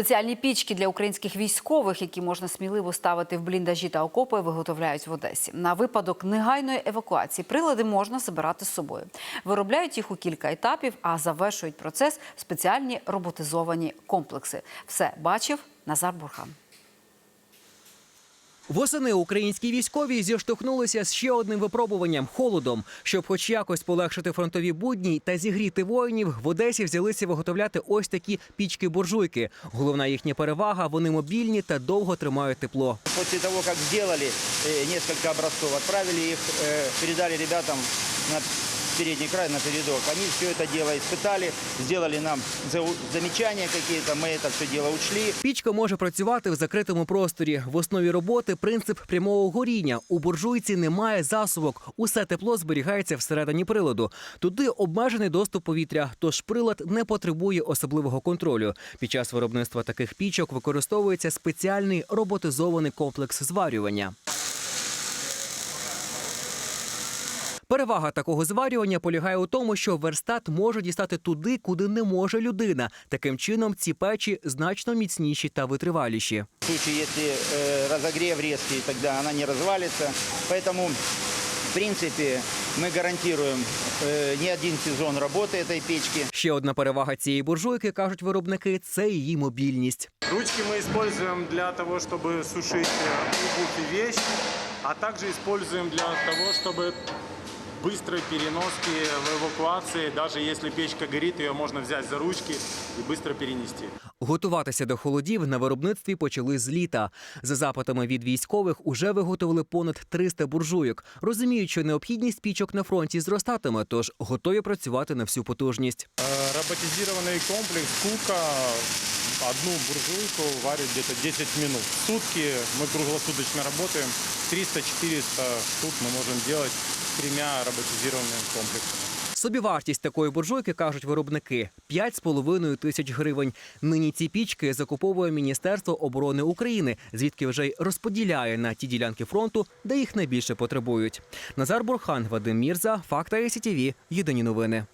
Спеціальні пічки для українських військових, які можна сміливо ставити в бліндажі та окопи, виготовляють в Одесі. На випадок негайної евакуації прилади можна забирати з собою. Виробляють їх у кілька етапів, а завершують процес спеціальні роботизовані комплекси. Все бачив Назар Бурхан. Восени українські військові зіштовхнулися з ще одним випробуванням холодом. Щоб хоч якось полегшити фронтові будні та зігріти воїнів, в Одесі взялися виготовляти ось такі пічки-буржуйки. Головна їхня перевага вони мобільні та довго тримають тепло. После того, как сделали э, несколько образцов, отправили их, э, передали ребятам на передний край, на передок. Они все это дело испытали, сделали нам зау- замечания какие-то, мы это все дело учли. Пічка може працювати в закритому просторі. В основі роботи принцип прямого горіння. У буржуйці немає засувок. Усе тепло зберігається всередині приладу. Туди обмежений доступ повітря, тож прилад не потребує особливого контролю. Під час виробництва таких пічок використовується спеціальний роботизований комплекс зварювання. Перевага такого зварювання полягає у тому, що верстат може дістати туди, куди не може людина. Таким чином, ці печі значно міцніші та витриваліші. В случае, если э, разогрев резкий, тогда она не развалится. Поэтому, в принципе, мы гарантируем э, не один сезон работы этой печки. Ще одна перевага цієї буржуйки, кажуть виробники, це її мобільність. Ручки мы используем для того, чтобы сушить э, обувь и вещи, а также используем для того, чтобы быстрой переноски в эвакуации, даже если печка горит, ее можно взять за ручки и быстро перенести. Готуватися до холодів на виробництві почали з літа. За запитами від військових уже виготовили понад 300 буржуйок. Розуміють, що необхідність пічок на фронті зростатиме, тож готові працювати на всю потужність. Э, Роботизированный комплекс Кука одну буржуйку варит где-то 10 минут. В сутки мы круглосуточно работаем. 300-400 штук мы можем делать тремя роботизированными комплексами. Собівартість такої буржуйки, кажуть виробники, 5,5 тисяч гривень. Нині ці пічки закуповує Міністерство оборони України, звідки вже й розподіляє на ті ділянки фронту, де їх найбільше потребують. Назар Бурхан, Вадим Мірза, Факта СІТІВІ. Єдині новини.